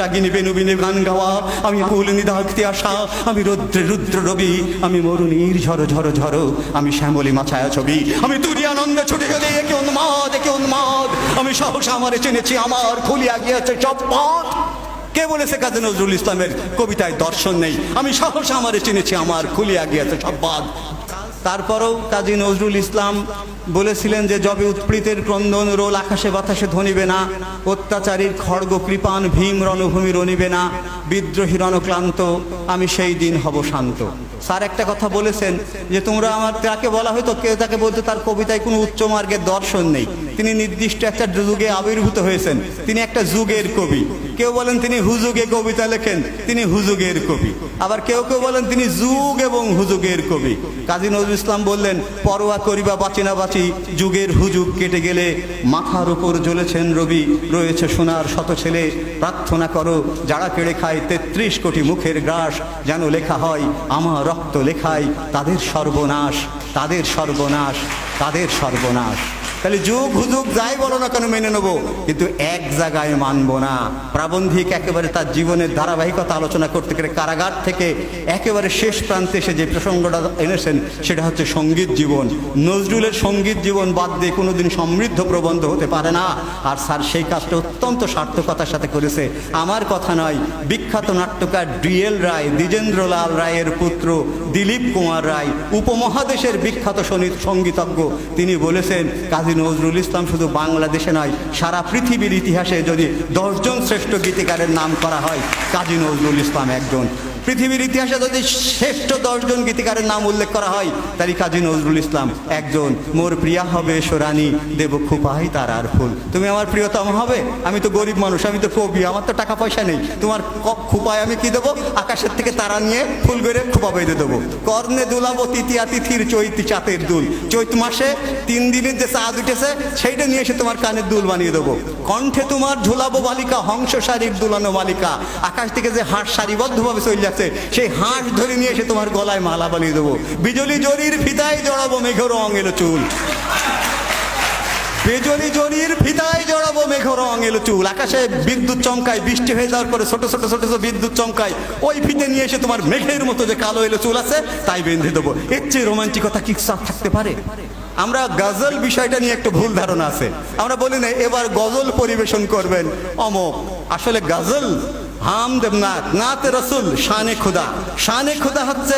রাগিনী বেনুবিনে গান গাওয়া, আমি কুল নিদাক্তি আসা, আমি রুদ্র রুদ্র রবি, আমি মরুণীর ঝড় ঝড় ঝড় আমি শ্যামলী মাছায়া ছবি, আমি তুরি আনন্দে ছুটে গেলে একে উন্মাদ একে উন্মাদ, আমি সহসা আমারে চিনেছি আমার, খুলিয়া গিয়েছে সব পথ কে বলেছে কাজী নজরুল ইসলামের কবিতায় দর্শন নেই? আমি সহসা আমারে চিনেছি আমার, খুলিয়া গিয়েছে সব বাদ তারপরেও কাজী নজরুল ইসলাম বলেছিলেন যে, যবে উৎপীড়িতের ক্রন্দন রোল আকাশে বাতাসে ধনিবে না, অত্যাচারীর খড়গ কৃপান ভীম রণভূমি রনিবে না, বিদ্রোহী রণক্লান্ত, আমি সেই দিন হব শান্ত। স্যার একটা কথা বলেছেন যে, তোমরা আমার তাকে বলা হয়তো কেউ তাকে বলতে তার কবিতায় কোনো উচ্চ মার্গের দর্শন নেই। তিনি নির্দিষ্ট একটা যুগে আবির্ভূত হয়েছেন। তিনি একটা যুগের কবি। কেউ বলেন তিনি হুজুগে কবিতা লেখেন, তিনি হুজুগের কবি। আবার কেউ কেউ বলেন তিনি যুগ এবং হুজুগের কবি। কাজী নজরুল ইসলাম বললেন, পরোয়া করিবা বাঁচি না বাঁচি, যুগের হুজুগ কেটে গেলে মাথার উপর জ্বলেছেন রবি, রয়েছে সোনার শত ছেলে, প্রার্থনা করো, যারা কেড়ে খায় তেত্রিশ কোটি মুখের গ্রাস, যেন লেখা হয়, আমার রক্ত লেখায়, তাদের সর্বনাশ তাদের সর্বনাশ তাদের সর্বনাশ। তাহলে যুগ হুজুগ যাই বলো না কেন মেনে নেব? কিন্তু এক জায়গায় মানবো না। প্রাবন্ধিক একেবারে তার জীবনের ধারাবাহিকতা আলোচনা করতে গেলে কারাগার থেকে একেবারে শেষ প্রান্তে এসে যে প্রসঙ্গটা এনেছেন, সেটা হচ্ছে সংগীত জীবন। নজরুলের সংগীত জীবন বাদ দিয়ে কোনোদিন সমৃদ্ধ প্রবন্ধ হতে পারে না। আর স্যার সেই কাজটা অত্যন্ত সার্থকতার সাথে করেছে। আমার কথা নয়, বিখ্যাত নাট্যকার ডিএল রায় দ্বিজেন্দ্রলাল রায়ের পুত্র দিলীপ কুমার রায়, উপমহাদেশের বিখ্যাত সঙ্গীতজ্ঞ। তিনি বলেছেন, কাজী নজরুল ইসলাম শুধু বাংলাদেশে নয়, সারা পৃথিবীর ইতিহাসে যদি দশজন শ্রেষ্ঠ গীতিকারের নাম করা হয়, কাজী নজরুল ইসলাম একজন। পৃথিবীর ইতিহাসে যদি শ্রেষ্ঠ দশজন গীতিকারের নাম উল্লেখ করা হয় তারই কাজী নজরুল ইসলাম একজন। মোর প্রিয়া হবে সোরানি, দেব খুপাই তার আর ফুল। তুমি আমার প্রিয়তম হবে? আমি তো গরিব মানুষ, আমি তো কবি, আমার তো টাকা পয়সা নেই। তোমার খুপায় আমি কি দেবো? আকাশের থেকে তারা নিয়ে ফুল করে খুপা বেঁধে দেবো। কর্ণে দুলাবো তৃতীয়া তিথির চৈতি চাতের দুল। চৈত মাসে তিন দিনের যে চাঁদ উঠেছে, সেইটা নিয়ে এসে তোমার কানের দুল বানিয়ে দেবো। কণ্ঠে তোমার ঝুলাবো বালিকা, হংস শাড়ির দুলানো মালিকা আকাশ থেকে যে হাঁস সারিবদ্ধভাবে চলে যাচ্ছে সেই হাঁস ধরে নিয়ে এসে তোমার গলায় মালা বানিয়ে দেবো। বিজলি জরির ফিতায় জড়াবো মেঘের রং এলো চুল। বেজলি জরির ফিতায় জড়াবো মেঘ রং এলো চুল। আকাশে বিদ্যুৎ চমকায়, বৃষ্টি হয়ে যাওয়ার পরে ছোট ছোট ছোট ছোট বিদ্যুৎ চমকায়, ওই ফিতে নিয়ে এসে তোমার মেঘের মতো যে কালো এলো চুল আছে, তাই বেঁধে দেবো। এর চেয়ে রোমান্টিকতা কি থাকতে পারে? আমরা গজল বিষয়টা নিয়ে একটু ভুল ধারণা আছে। আমরা বলি না, এবার গজল পরিবেশন করবেন। অমক আসলে গজল হামদ নাত নাতে রসুল, শানে খুদা। শানে খুদা হচ্ছে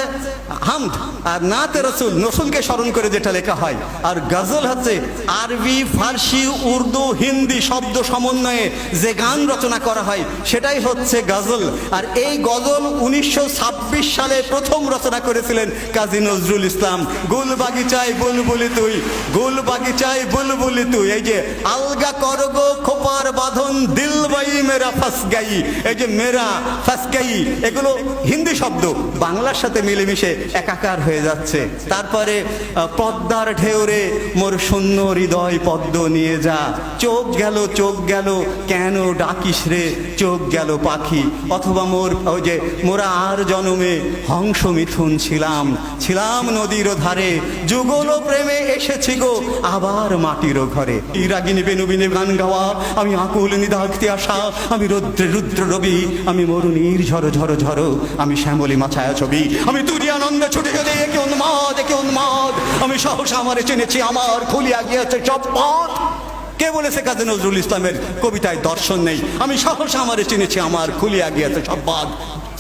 হামদ, আর নাতে রসুল রসুলকে স্মরণ করে যেটা লেখা হয়। আর গজল হচ্ছে আরবি, ফার্সি, উর্দু, হিন্দি শব্দ সমন্বয়ে যে গান রচনা করা হয়, সেটাই হচ্ছে গজল। আর এই গজল উনিশশো ছাব্বিশ সালে প্রথম রচনা করেছিলেন কাজী নজরুল ইসলাম। গুল বাগিচায় বুলবুলি তুই গুল বাগিচায় বুলবুলি তুই। এই যে, আলগা করগো খোপার বাঁধন দিল বাই মেরা ফাস গাই এই যে মেরা ফাস গাই এগুলো হিন্দি শব্দ। বাংলার সাথে মিলেমিশে একাকার হয়ে যাচ্ছে। তারপরে পদ্মার ঢেউরে মোর শূন্য হৃদয় পদ্ম নিয়ে যা। চোখ গেল চোখ গেল, কেন ডাকিস রে? চোখ গেল পাখি। অথবা মোর, ওই যে মোরা আর জনমে হংস মিথুন ছিলাম। ছিলাম নদীর ধারে। যুগল প্রেমে এসেছি গো, আবার মাটির ঘরে। ইরাগিনী বেনুবিনে গান গাওয়া, আমি আকুল নিদাক্তি আসা, আমি রুদ্রে রুদ্র রবি আমি মরুণীর ঝরো ঝরো ঝরো। আমি শ্যামলী মাছায়া ছবি। আমি তুরি আনন্দে ছুটে গেলে একে উন্মাদ একে উন্মাদ। আমি সহসা আমারে চিনেছি আমার খুলিয়া গিয়েছে সব পথ কে বলেছে কাজী নজরুল ইসলামের কবিতায় দর্শন নেই? আমি সাহস আমারে চিনেছি আমার খুলিয়া গিয়েছে সব বাদ।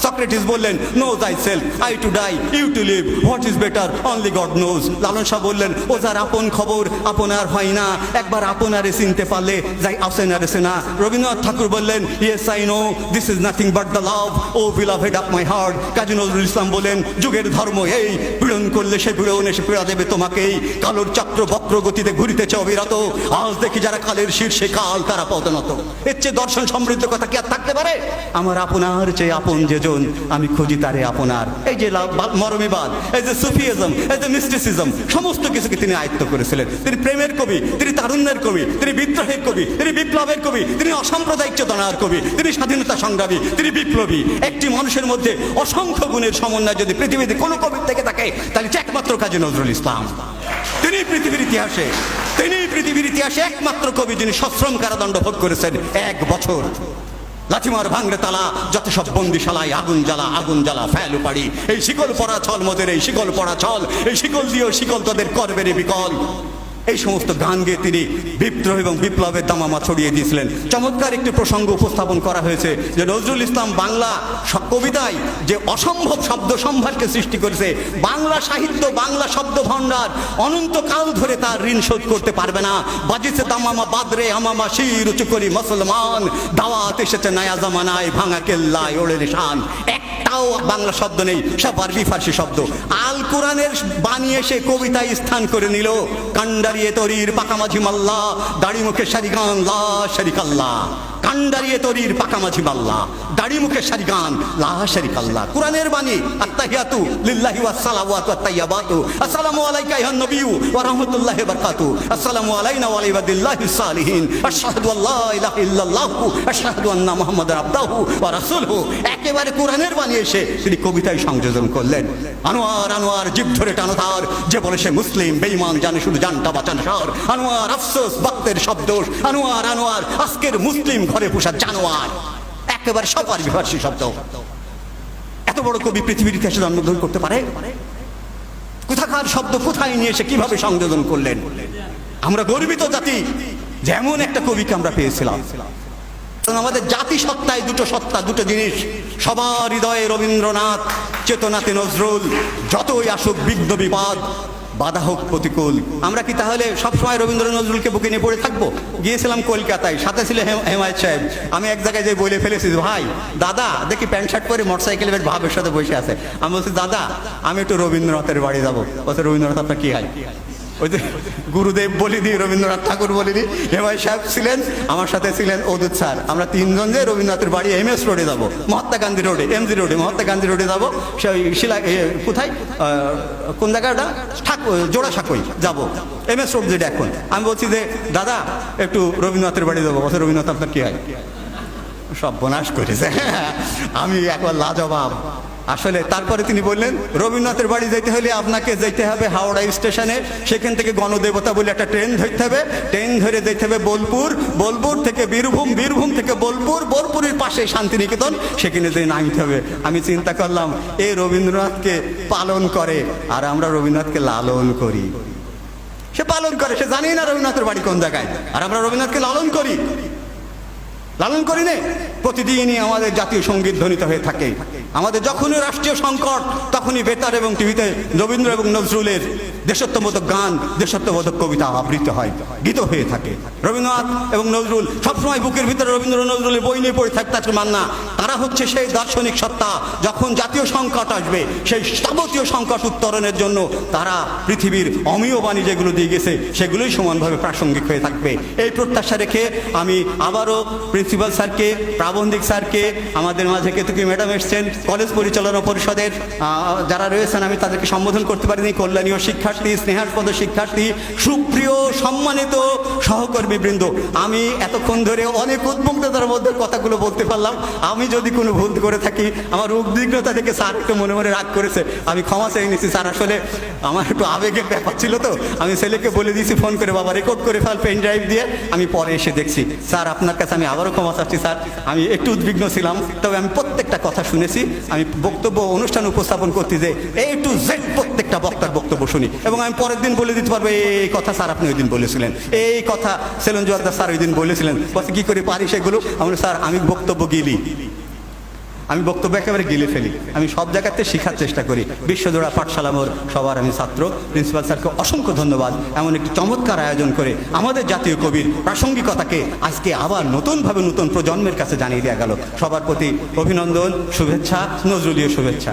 সক্রেটিস বললেন নো যাই self I to die you to live what is better only God knows Lalon Shah বললেন, ও যার আপন খবর আপনার হয় না। একবার আপনারে চিনতে পারলে যাই আসেনারে সেনা রবীন্দ্রনাথ ঠাকুর বললেন yes I know this is nothing but the love o beloved of my heart Kazi Nazrul Islam বলেন যুগের ধর্ম এই, পীড়ন করলে সে পীড়ন, এসে পীড়া দেবে তোমাকেই কালোর চক্র বক্র গতিতে ঘুরিতেছে অবিরত। আজ দেখি যারা কালের শীর্ষে কাল তারা পদনত। এর চেয়ে দর্শন সমৃদ্ধ কথা কি আর থাকতে পারে? আমার আপনার চেয়ে আপন যেজন আমি খুঁজি তারে আপনার। এই যে মরমিবাদ, এই যে সুফিজম এই যে মিস্টিসিজম, সমস্ত কিছুকে তিনি আয়ত্ত করেছিলেন। তিনি প্রেমের কবি, তিনি তারুণ্যের কবি, তিনি বিদ্রোহের কবি, তিনি বিপ্লবের কবি, তিনি অসাম্প্রদায়িক চেতনার কবি, তিনি স্বাধীনতা সংগ্রামী, তিনি বিপ্লবী। একটি মানুষের মধ্যে অসংখ্য গুণের সমন্বয় যদি পৃথিবীতে কোনো কবির থেকে থাকে, তাহলে একমাত্র কাজী নজরুল ইসলাম। তিনি পৃথিবীর ইতিহাসে, তিনি পৃথিবীর ইতিহাসে একমাত্র কবি যিনি সশ্রম কারাদণ্ড ভোগ করেছেন এক বছর। লাথিমার ভাঙরে তালা, যত সব বন্দিশালায় আগুন জ্বালা আগুন জ্বালা, ফেলু পাড়ি এই শিকল পড়া ছল, মোদের এই শিকল পড়া ছল, এই শিকল দিয়েও শিকল তাদের করবে রে বিকল। এই সমস্ত গান গেয়ে তিনি বিদ্রোহ এবং বিপ্লবের দামামা ছড়িয়ে দিয়েছিলেন। চমৎকার একটি প্রসঙ্গ উপস্থাপন করা হয়েছে যে নজরুল ইসলাম বাংলা কবিতায় যে অসম্ভব শব্দ সম্ভারকে সৃষ্টি করেছে, বাংলা সাহিত্য, বাংলা শব্দ ভাণ্ডার, অনন্তকাল ধরে তার ঋণ শোধ করতে পারবে না। বাজিছে দামামা বাদরে, আমামা শির উঁচু করি মুসলমান, দাওয়াত এসেছে নয়া জামানায়, ভাঙা কেল্লায়, ওড়ে শান একটাও বাংলা শব্দ নেই, সব আরবি ফার্সি শব্দ। আল কোরআনের বানিয়ে সে কবিতায় স্থান করে নিল। কান্ডারিয়ে তরির পাকামাঝি মাল্লা দাড়ি মুখে শারিগান লা শারিকাল্লা তরির মাল্লা, দাড়ি মুখে শারিগান লা শারিকাল্লা কোরআনের বাণী লিল্লাহি তাইয়্যিবাতু আসসালামু আলাইকা ওয়া রাহমাতুল্লাহি ওয়া বারাকাতু। আসসালামু আলাইনা ওয়া সালিহিন। আশহাদু আল্লা ইলাহা আশহাদু আন্না আবদুহু ওয়া একেবারে কোরআনের বাণী এসে তিনি কবিতায় সংযোজন করলেন। আনোয়ার আনোয়ার ধরে টানোধার যে বলে সে মুসলিম, বেঈমান, জানে শুধু জানটা বাঁচান সার। আনোয়ার, আফসোস ভক্তের শব্দ আনোয়ার আনোয়ার, আজকের মুসলিম ঘরে পোষা জানোয়ার। একেবারে সবার বিভাষী শব্দ। এত বড় কবি পৃথিবীর ইতিহাসে জন্মগ্রহণ করতে পারে? কোথাকার শব্দ কোথায় নিয়ে এসে কীভাবে সংযোজন করলেন? আমরা গর্বিত জাতি, যেমন একটা কবিকে আমরা পেয়েছিলাম। আমাদের জাতি সত্তায় দুটো সত্তা, দুটো জিনিস। সবার হৃদয়ে রবীন্দ্রনাথ, চেতনাতে নজরুল, যতই আসুক বিঘ্ন বিপদ বাধা হোক প্রতিকূল। আমরা কি তাহলে সবসময় রবীন্দ্র নজরুলকে বুকে নিয়ে পড়ে থাকব? গিয়েছিলাম কলকাতায়, সাথে ছিল হেম- হেমায়ত সাহেব। আমি এক জায়গায় যে বলে ফেলেছি, ভাই, দাদা, দেখি প্যান্ট শার্ট পরে মোটর সাইকেল বেশ ভাবের সাথে বসে আছে। আমি বলছি, দাদা, আমি একটু রবীন্দ্রনাথের বাড়ি যাব। বলছে, রবীন্দ্রনাথ, আপনার কি হয় ওই যে গুরুদেব বলিনি, রবীন্দ্রনাথ ঠাকুর বলিনি হেমাই সাহেব ছিলেন, আমার সাথে ছিলেন অদূত স্যার। আমরা তিনজন যে রবীন্দ্রনাথের বাড়ি এম এস রোডে যাব, মহাত্মা গান্ধী রোডে, এম জি রোডে, মহাত্মা গান্ধী রোডে যাব, সেই শিলা কোথায়? কোন জায়গাটা ঠাকুর জোড়া সাঁকই যাব, এম এস রোড যেটা এখন। আমি বলছি যে, দাদা, একটু রবীন্দ্রনাথের বাড়ি যাব, বলছে, রবীন্দ্রনাথ, আপনার কি হয়? সব বনাশ করেছে। আমি একবার লাজবাব। আসলে তারপরে তিনি বললেন, রবীন্দ্রনাথের বাড়ি যেতে হলে আপনাকে যেতে হবে হাওড়া স্টেশনে। সেখান থেকে গণদেবতা বলে একটা ট্রেন ধরতে হবে। ট্রেন ধরে যেতে হবে বোলপুর। বোলপুর থেকে বীরভূম বীরভূম থেকে বোলপুর। বোলপুরের পাশে শান্তিনিকেতন। সেখানে যে নামতে হবে। আমি চিন্তা করলাম, এ রবীন্দ্রনাথকে পালন করে, আর আমরা রবীন্দ্রনাথকে লালন করি। সে পালন করে, সে জানেই না রবীন্দ্রনাথের বাড়ি কোন জায়গায়। আর আমরা রবীন্দ্রনাথকে লালন করি। লালন করি নে। প্রতিদিনই আমাদের জাতীয় সংগীত ধ্বনিত হয়ে থাকে। আমাদের যখনই রাষ্ট্রীয় সংকট, তখনই বেতার এবং টিভিতে রবীন্দ্র এবং নজরুলের দেশত্ববোধক গান, দেশত্ববোধক কবিতা আবৃত হয়, গীত হয়ে থাকে। রবীন্দ্রনাথ এবং নজরুল সবসময় বুকের ভিতরে রবীন্দ্র নজরুলের বই নিয়ে পড়ে থাকতে আজকে মান্না। তারা হচ্ছে সেই দার্শনিক সত্তা, যখন জাতীয় সংকট আসবে, সেই যাবতীয় সংকট উত্তরণের জন্য তারা পৃথিবীর অমীয় বাণী যেগুলো দিয়ে গেছে, সেগুলোই সমানভাবে প্রাসঙ্গিক হয়ে থাকবে। এই প্রত্যাশা রেখে আমি আবারও প্রিন্সিপাল স্যারকে, প্রাবন্ধিক স্যারকে, আমাদের মাঝে কেতুকি ম্যাডাম এসছেন কলেজ পরিচালনা পরিষদের যারা রয়েছেন, আমি তাদেরকে সম্বোধন করতে পারিনি। কল্যাণীয় শিক্ষার্থী, স্নেহাস্পদ শিক্ষার্থী, সুপ্রিয়, সম্মানিত সহকর্মী বৃন্দ আমি এতক্ষণ ধরে অনেক উদ্মুগ্ধতার মধ্যে কথাগুলো বলতে পারলাম। আমি যদি কোনো ভুল করে থাকি, আমার উদ্বিগ্নতা থেকে স্যার একটু মনে মনে রাগ করেছে। আমি ক্ষমা চেয়ে নিছি স্যার, আসলে আমার একটু আবেগের ব্যাপার ছিল তো। আমি ছেলেকে বলে দিয়েছি, ফোন করে বাবা রেকর্ড করে ফেল, পেন ড্রাইভ দিয়ে। আমি পরে এসে দেখছি। স্যার, আপনার কাছে আমি আবারও ক্ষমা চাচ্ছি, স্যার। আমি একটু উদ্বিগ্ন ছিলাম, তবে আমি প্রত্যেকটা কথা শুনেছি। আমি বক্তব্য অনুষ্ঠান উপস্থাপন করতে যে এই টু জেড প্রত্যেকটা বক্তার বক্তব্য শুনি এবং আমি পরের দিন বলে দিতে পারব, এই কথা স্যার আপনি ওই দিন বলেছিলেন। এই কথা সেলন জোয়ারদার স্যার ওই দিন বলেছিলেন। বলছে, কি করে পারি সেগুলো? আমি স্যার, আমি বক্তব্য গিলি আমি বক্তব্য একেবারে গিলে ফেলি। আমি সব জায়গাতে শেখার চেষ্টা করি। বিশ্বজোড়া পাঠশালা মোর সবার আমি ছাত্র। প্রিন্সিপাল স্যারকে অসংখ্য ধন্যবাদ। এমন একটি চমৎকার আয়োজন করে আমাদের জাতীয় কবির প্রাসঙ্গিকতাকে আজকে আবার নতুনভাবে নতুন প্রজন্মের কাছে জানিয়ে দেওয়া গেল। সবার প্রতি অভিনন্দন, শুভেচ্ছা, নজরুলীয় শুভেচ্ছা।